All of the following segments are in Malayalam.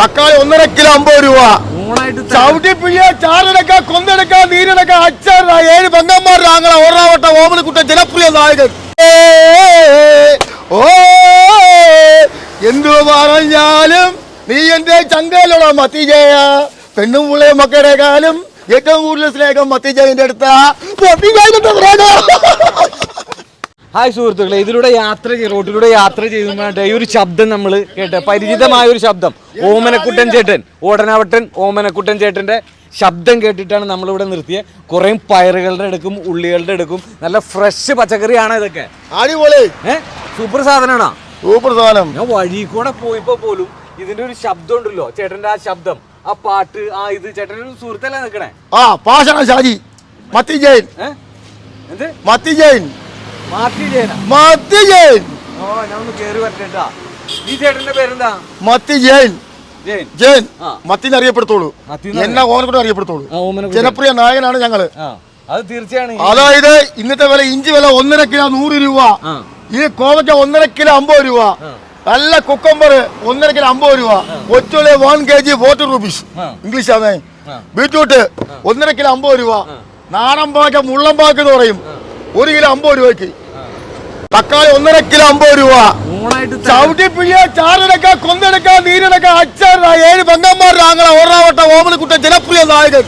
തക്കാളി ഒന്നര കിലോ അമ്പത് രൂപ. ചവിട്ടി പിഴിയ ചാറടക്ക കൊന്നെടുക്ക നീരടക്ക അച്ചാറ ഏഴ് പെങ്ങന്മാരുടെ ആങ്ങള ഓറാവട്ട ഓമനക്കുട്ട ജനപ്രിയ നായകൻ. ഓ എന്തു പറഞ്ഞാലും നീ എന്റെ ചങ്കയിലുള്ള മത്തിജയ. പെണ്ണും പുള്ളിയും മക്കളുടെ കാലം ഏറ്റവും കൂടുതൽ സ്നേഹം മത്തിജയന്റെ അടുത്താ. മത്തിജയന്റെ ഹായ് സുഹൃത്തുക്കളെ ഇതിലൂടെ യാത്ര ചെയ്ത് റോഡിലൂടെ യാത്ര ചെയ്യുമ്പോഴായിട്ട് ഈ ഒരു ശബ്ദം നമ്മൾ കേട്ട് പരിചിതമായ ഒരു ശബ്ദം. ഓമനക്കുട്ടൻ ചേട്ടൻ ഓടനാവട്ടൻ ഓമനക്കുട്ടൻ ചേട്ടന്റെ ശബ്ദം കേട്ടിട്ടാണ് നമ്മളിവിടെ നിർത്തിയത് കുറേ പയറുകളുടെ എടുക്കും ഉള്ളികളുടെ എടുക്കും നല്ല ഫ്രഷ് പച്ചക്കറിയാണ് ഇതൊക്കെ. അടിപൊളി. ഏഹ് സൂപ്പർ സാധനമാണോ സൂപ്പർ സാധനം. ഞാൻ വഴി കൂടെ പോയപ്പോ പോലും ഇതിന്റെ ഒരു ശബ്ദം ഉണ്ടല്ലോ ചേട്ടന്റെ ആ ശബ്ദം. ആ പാട്ട് ആ ഇത് ചേട്ടന്റെ ഒരു സുഹൃത്തല്ലേ നിൽക്കണേ ആ പാഷണ ഷാജി. മത്തി ജയൻ. ഏഹ് എന്ത്? മത്തി ജയൻ. മത്തി ജെയിൻ. ഓ ഞാൻ കേറി വരട്ടേട്ടാ. ഈ ചേട്ടന്റെ പേരെന്താ? മത്തി ജെയിൻ. ജെയിൻ. ജയൻ. മത്തിനെ അറിയപ്പെടുത്തോളൂ. മത്തീന്ന് എന്നെ ഓനക്കൂടെ അറിയപ്പെടുത്തോളൂ. ആ ജനപ്രിയ നായകനാണ് ഞങ്ങൾ. അത് തീർച്ചയാണ്. അതായത് ഇന്നത്തെ വില ഇഞ്ചി വില ഒന്നര കിലോ നൂറ് രൂപ. ഈ കോവയ്ക്ക ഒന്നര കിലോ അമ്പത് രൂപ. നല്ല കുക്കമ്പർ ഒന്നര കിലോ അമ്പത് രൂപ. ഒറ്റ one K G forty rupees. English ആണ് ബീറ്റ്റൂട്ട് ഒന്നര കിലോ അമ്പത് രൂപ. നാടൻ പാക്ക മുള്ളം പാക്ക് എന്ന് പറയും. ഒരു കിലോ അമ്പത് രൂപയ്ക്ക്. തക്കാളി ഒന്നര കിലോ അമ്പത് രൂപ. ചവിട്ടിപ്പിഴിയ ചാറടക്ക കൊന്നെടുക്ക നീരടക്ക അച്ചാറ ഏഴ് പെങ്ങന്മാരുടെ ഓറാവട്ട ഒറാവട്ട ഓമനക്കുട്ട ജനപ്രിയ നായകൻ.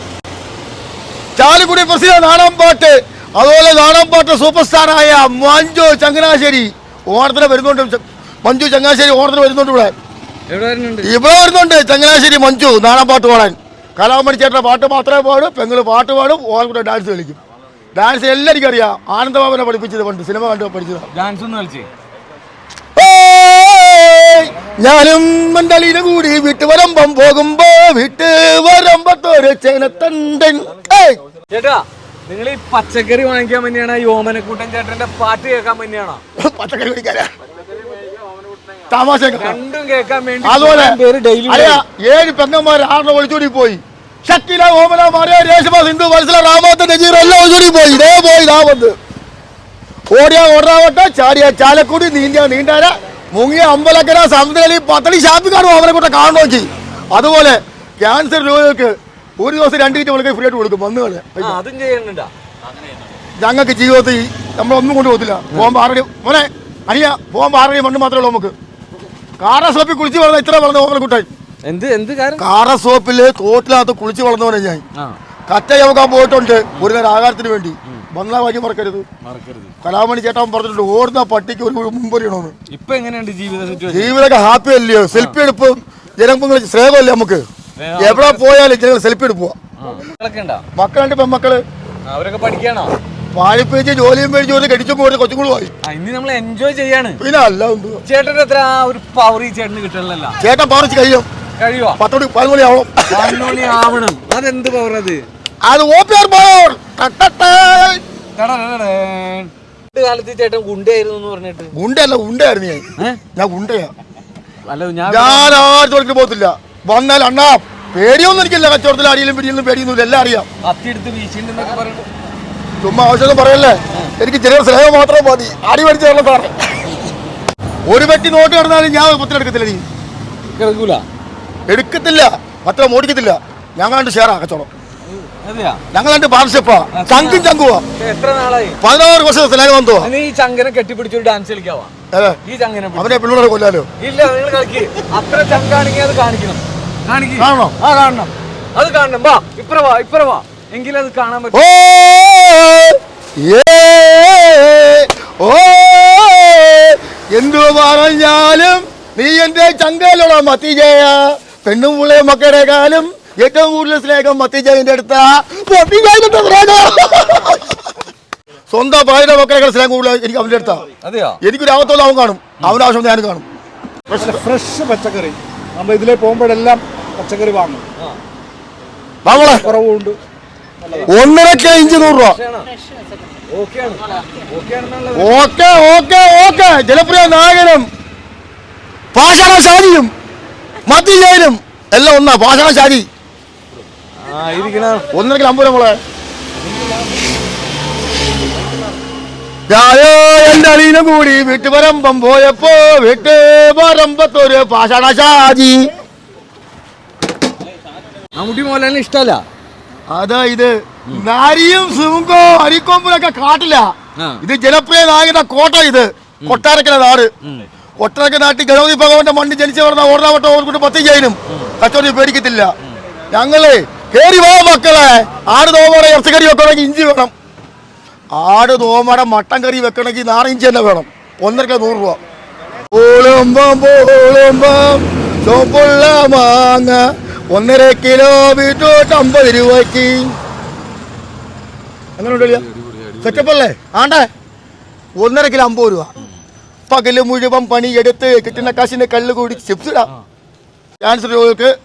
ചാലിക്കുടി പ്രസിഡന്റ് നാടൻപാട്ട് അതുപോലെ നാടൻ പാട്ട് സൂപ്പർ സ്റ്റാറായ മഞ്ജു ചങ്ങനാശ്ശേരി. ഓണത്തിന് വരുന്നുണ്ട്. മഞ്ജു ചങ്ങനാശ്ശേരി ഓണത്തിന് വരുന്നുണ്ട് ഇവിടെ. ഇവിടെ വരുന്നുണ്ട് ചങ്ങനാശ്ശേരി മഞ്ജു നാടൻപാട്ട് പാടാൻ. കലാമണി ചേട്ടന്റെ പാട്ട് മാത്രമേ പാടും പെങ്ങൾ പാട്ട് പാടും ഓണക്കൂടെ ഡാൻസ് കളിക്കും. ഡാൻസ് എല്ലാവർക്കും അറിയാം. ആനന്ദബാബനെ പഠിപ്പിച്ചത് പണ്ട് സിനിമ കണ്ടു പഠിച്ചത്. ഡാൻസ് ഒന്ന് കളിച്ചേ! ഞാനും മണ്ടലിന കൂടി വിട്ട് വരമ്പം പോകുമ്പോ വിട്ട് വരമ്പത്തൊരു ചേനത്തണ്ടൻ! ചേട്ടാ നിങ്ങൾ ഈ പച്ചക്കറി വാങ്ങിക്കാൻ വേണ്ടിയാണ് ഈ ഓമനക്കൂട്ടൻ ചേട്ടന്റെ പാട്ട് കേൾക്കാൻ വേണ്ടിയാണോ പച്ചക്കറി കുടിക്കാനാ? തമാശ രണ്ടും കേൾക്കാൻ വേണ്ടി അതുപോലെ ഏഴ് പെങ്ങന്മാർ ആറിനെ ഒളിച്ചോടി പോയി? ഷക്കില ഓമന മറിയ രേഷ്മ സിന്ധു മനസ്സില രാമത്ത് നജീർ എല്ലാം കൂടി പോയി. ഇതേ പോയി രാമത്ത്. ഓടിയാ ഓടാവട്ടെ ചാടിയ ചാലക്കുടി നീന്തിയ നീണ്ടാര മുങ്ങിയ അമ്പലക്കര സമുദ്രലി പത്തടി ഷാപ്പിക്കാരും അവരെ കൂടെ കാണണോ ചെയ്യും. അതുപോലെ ക്യാൻസർ രോഗികൾക്ക് ഒരു ദിവസം രണ്ട് കിറ്റ് വിളിക്കാൻ ഫ്രീ ആയിട്ട് കൊടുക്കും വന്നു കളെ ആ, അതും ചെയ്യുന്നുണ്ടാ? ഞങ്ങൾക്ക് ജീവിതത്തിൽ നമ്മളൊന്നും കൊണ്ടുപോകത്തില്ല പോകുമ്പോൾ ആറടി മോനെ അനിയ പോകുമ്പോൾ ആറടി മണ്ണ് മാത്രമേ ഉള്ളൂ നമുക്ക്. കാറ കുളിച്ച് പറഞ്ഞാൽ ഇത്ര പറഞ്ഞ ഓമന കുട്ടായി. എന്ത് എന്ത് കാര്യം? കാറ സോപ്പിൽ തോട്ടിനകത്ത് കുളിച്ച് വളർന്നവനെ ഞാൻ. കറ്റ ചവക്കാൻ പോയിട്ടുണ്ട് ഒരു നേരം ആഹാരത്തിന് വേണ്ടി. വന്നാ വഴി മറക്കരുത്. കലാമണി ചേട്ടൻ പറഞ്ഞിട്ടുണ്ട് ഓടുന്ന പട്ടിക്ക് ഒരു മുമ്പൊരിയണമെന്ന് ഇപ്പൊ എങ്ങനെയുണ്ട് ജീവിത ജീവിതമൊക്കെ ഹാപ്പി അല്ലയോ? സെൽഫി എടുപ്പും ജനങ്ങൾ സ്നേഹമല്ലേ നമുക്ക്? എവിടെ പോയാലും ജനങ്ങൾ സെൽഫി എടുക്കുക മക്കളുണ്ട് പെൺമക്കൾ. അവരൊക്കെ പഠിക്കണോ പാഴിപ്പേച്ച് ജോലിയും പേടിച്ച് ഒരു കടിച്ചും പോയി കൊച്ചുങ്ങളും പോയി. ആ ഇനി നമ്മൾ എൻജോയ് ചെയ്യാണ്. പിന്നെ അല്ല ഉണ്ട് എത്ര ഒരു പവർ ഈ ചേട്ടന് കിട്ടണല്ലോ ചേട്ടൻ പവർ കഴിയും. കഴിയുവാ? പത്തോടി പതിനൊടി ആവണം പതിനൊളി ആവണം അതെന്ത് പവർ അത്? അത് ഓ പി ആർ പവർ പണ്ട് കാലത്ത് ചേട്ടൻ ഗുണ്ടയായിരുന്നു എന്ന് പറഞ്ഞിട്ട്. ഗുണ്ടല്ല ഉണ്ടയായിരുന്നു ഞാൻ. ഏ? ഞാൻ ഉണ്ടയാ അല്ല ഞാൻ ഞാൻ ആരും പോകത്തില്ല വന്നാൽ അണ്ണാ പേടിയൊന്നും എനിക്കില്ല. കച്ചവടത്തിൽ അടിയിലും പിടിയിലും പേടിയൊന്നുമില്ല. എല്ലാം അറിയാം. കത്തിയെടുത്ത് വീശിണ്ടെന്നൊക്കെ പറയുന്നു ചുമ്മാ ആവശ്യമൊന്നും പറയല്ലേ? എനിക്ക് ചെറിയ സ്നേഹം മാത്രം മതി. അടി പഠിച്ച സാറേ. ഒരു പറ്റി നോട്ട് കിടന്നാലും ഞാൻ പത്തിലെടുക്കത്തില്ല നീ. കേൾക്കൂല എടുക്കത്തില്ല. പത്രം ഓടിക്കത്തില്ല. ഞങ്ങളാണ്ട് ഷെയറാ കച്ചവടം. പാർട്ണർഷിപ്പാ ചങ്കും ചങ്കുവാ. എത്ര നാളായി? പതിനാറ് വർഷം വന്നോ നീ ഈ ചങ്കനെ കെട്ടിപ്പിടിച്ചൊരു ഡാൻസ് കളിക്കാവാ. ഈ. അവനെ പിള്ളേരെ കൊല്ലാലോ? ഇല്ല നിങ്ങൾ കളിക്ക്. അത്ര ചങ്കാണെങ്കിൽ അത് കാണിക്കണം. കാണിക്ക്. കാണണോ? ആ കാണണം. അത് കാണണം. വാ ഇപ്പറ വാ ഇപ്പറ വാ. എങ്കിലും അത് കാണാൻ പറ്റും. ഓ എന്തു പറഞ്ഞാലും നീ എന്റെ ചങ്കലോടാ മത്തിജയ. പെണ്ണും പുള്ളിയും മക്കളുടെ കാലം ഏറ്റവും കൂടുതൽ സ്നേഹം മത്തിജാവിന്റെ അടുത്ത. സ്വന്തം ഭാര്യയുടെ മക്കളെ സ്നേഹം കൂടുതൽ എനിക്ക് അവന്റെ അടുത്ത. അതെയോ? എനിക്കൊരു ആവത്തോളം അവൻ കാണും. അവൻ ആവശ്യം ഞാനും കാണും. ഫ്രഷ് പച്ചക്കറി. നമ്മൾ ഇതിലെ പോകുമ്പോഴെല്ലാം പച്ചക്കറി വാങ്ങും. വാങ്ങളെ കുറവുണ്ട്. ഒന്നര ഇഞ്ച് നൂറ് രൂപ. Okay okay okay. ജനപ്രിയ നായകനും പാഷാണ ശാരിയും മത്തിജയനും എല്ലാം ഒന്നാ പാഷാണ ഒന്നര ആ ഇരിക്കണ. ഒന്നരക്ക് അമ്പൂരം മോളെ. ഞാനോ എന്റെ പരമ്പം കൂടി വീട്ടുപരമ്പം പോയപ്പോ വീട്ട് പരമ്പത്തൊരു പാഷാണ ഷാജി മമ്മൂട്ടി മോഹൻലാലിന് ഇഷ്ടമല്ല അതാ ഇത്. നാരിയും സിംഗോ അരിക്കൊമ്പിലൊക്കെ കാട്ടില്ല. ഇത് ജനപ്രിയ നായകന്റെ കോട്ട ഇത്. കൊട്ടാരക്കര നാട്. കൊട്ടാരക്കര നാട്ടിൽ ഗണപതി ഭഗവാന്റെ മണ്ണിൽ ജനിച്ചു പറഞ്ഞ ഓർണാവട്ടം ഓർക്കൂട്ട് പത്ത് ചെയ്യാനും കച്ചവടം പേടിക്കത്തില്ല. ഞങ്ങൾ കേറി വാ മക്കളെ. ആട് തോമട ഇറച്ചിക്കറി വെക്കണമെങ്കിൽ ഇഞ്ചി വേണം. ആട് തോമട മട്ടൻ കറി വെക്കണമെങ്കിൽ നാറിഞ്ചി തന്നെ വേണം. ഒന്നര കിലോ നൂറ് രൂപ. മാങ്ങ ഒന്നര കിലോ വീട്ടോട്ട് അമ്പത് രൂപയ്ക്ക്. അങ്ങനെ ഉണ്ടല്ലോ സെറ്റപ്പ് അല്ലേ? ആണ്ടേ. ഒന്നര കിലോ അമ്പത് രൂപ. പകൽ മുഴുവൻ പണിയെടുത്ത് കിട്ടുന്ന കാശിന്റെ കല്ല് കൂടി ചിപ്സ് ഇടാം. ക്യാൻസർ രോഗികൾക്ക്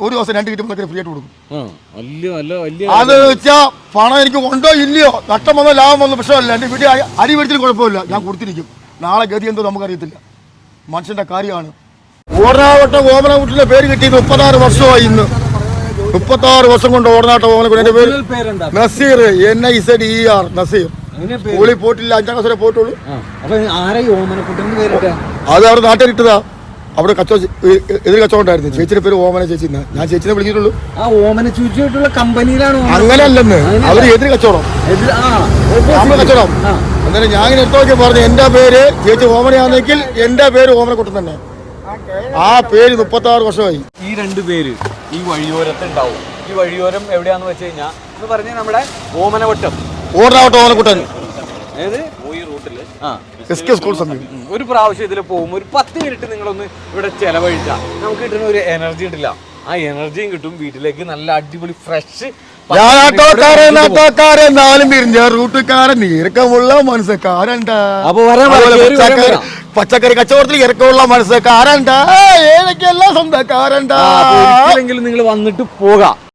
ഒരു ദിവസം രണ്ട് കിട്ടുമ്പോൾ ഫ്രീ ആയിട്ട് കൊടുക്കും. അത് വെച്ചാ പണം എനിക്ക് ഉണ്ടോ ഇല്ലയോ? നഷ്ടം വന്നോ ലാഭം വന്നോ പ്രശ്നമല്ല. എന്റെ വീട്ടിൽ അരി- മേടിച്ചിട്ട് കുഴപ്പമില്ല. ഞാൻ കൊടുത്തിരിക്കും. നാളെ ഗതി എന്തോ നമുക്കറിയത്തില്ല. മനുഷ്യന്റെ കാര്യമാണ്. ഓർണാവട്ടം ഓമനക്കുട്ടിന്റെ പേര് കിട്ടി മുപ്പത്താറ് വർഷമായി ഇന്ന്. മുപ്പത്താറ് വർഷം കൊണ്ട് ഓർണാവട്ടം ഓമനക്കുട്ടി എന്റെ പേര് Naseer. N I Z E R Naseer. സ്കൂളിൽ പോയിട്ടില്ല അഞ്ചാം ക്ലാസ് വരെ പോയിട്ടുള്ളൂ. അത് അവിടെ നാട്ടിൽ ഇട്ടതാ അവിടെ കച്ചവടം എതിർ കച്ചവടം ഉണ്ടായിരുന്നു ചേച്ചിയുടെ പേര് ഓമന ചേച്ചിന്ന ഞാൻ ചേച്ചിനെ വിളിച്ചിട്ടുള്ളൂ ആ ഓമന ചുറ്റിയിട്ടുള്ള കമ്പനിയിലാണ് ഓമന- അങ്ങനെയല്ലെന്ന്. അവർ എതിർ കച്ചവടം. കച്ചവടം. അങ്ങനെ ഞാൻ ഇങ്ങനെ എടുത്തൊക്കെ പറഞ്ഞു എന്റെ പേര് ചേച്ചി ഓമനയാണെങ്കിൽ എന്റെ പേര് ഓമനക്കുട്ടൻ തന്നെ. ആ പേര് മുപ്പത്തി ആറ് വർഷമായി. ഈ രണ്ട് പേര് ഈ വഴിയോരത്ത് ഉണ്ടാവും. ഈ വഴിയോരം എവിടെയാന്ന് വെച്ച് കഴിഞ്ഞാൽ എന്ന് പറഞ്ഞാൽ നമ്മുടെ ഓമനവട്ടം. ഓർണാവട്ടെ ഓമനക്കുട്ടൻ ഏത്? ഈ റൂട്ടിൽ. ആ. എസ് കെ സ്കൂൾ സമീപം. ഒരു പ്രാവശ്യം ഇതിൽ പോകുമ്പോൾ ഒരു പത്ത് മിനിറ്റ് നിങ്ങളൊന്ന് ഇവിടെ ചെലവഴിച്ചാൽ നമുക്ക് കിട്ടുന്ന ഒരു എനർജി ഉണ്ടല്ല. ആ എനർജിയും കിട്ടും. വീട്ടിലേക്ക് നല്ല അടിപൊളി ഫ്രഷ് പച്ചക്കറി കച്ചവടത്തിൽ ഇറക്കമുള്ള മനസ്സക്കാരണ്ട ഏതൊക്കെയല്ല സ്വന്തക്കാരണ്ട നിങ്ങൾ വന്നിട്ട് പോകാം.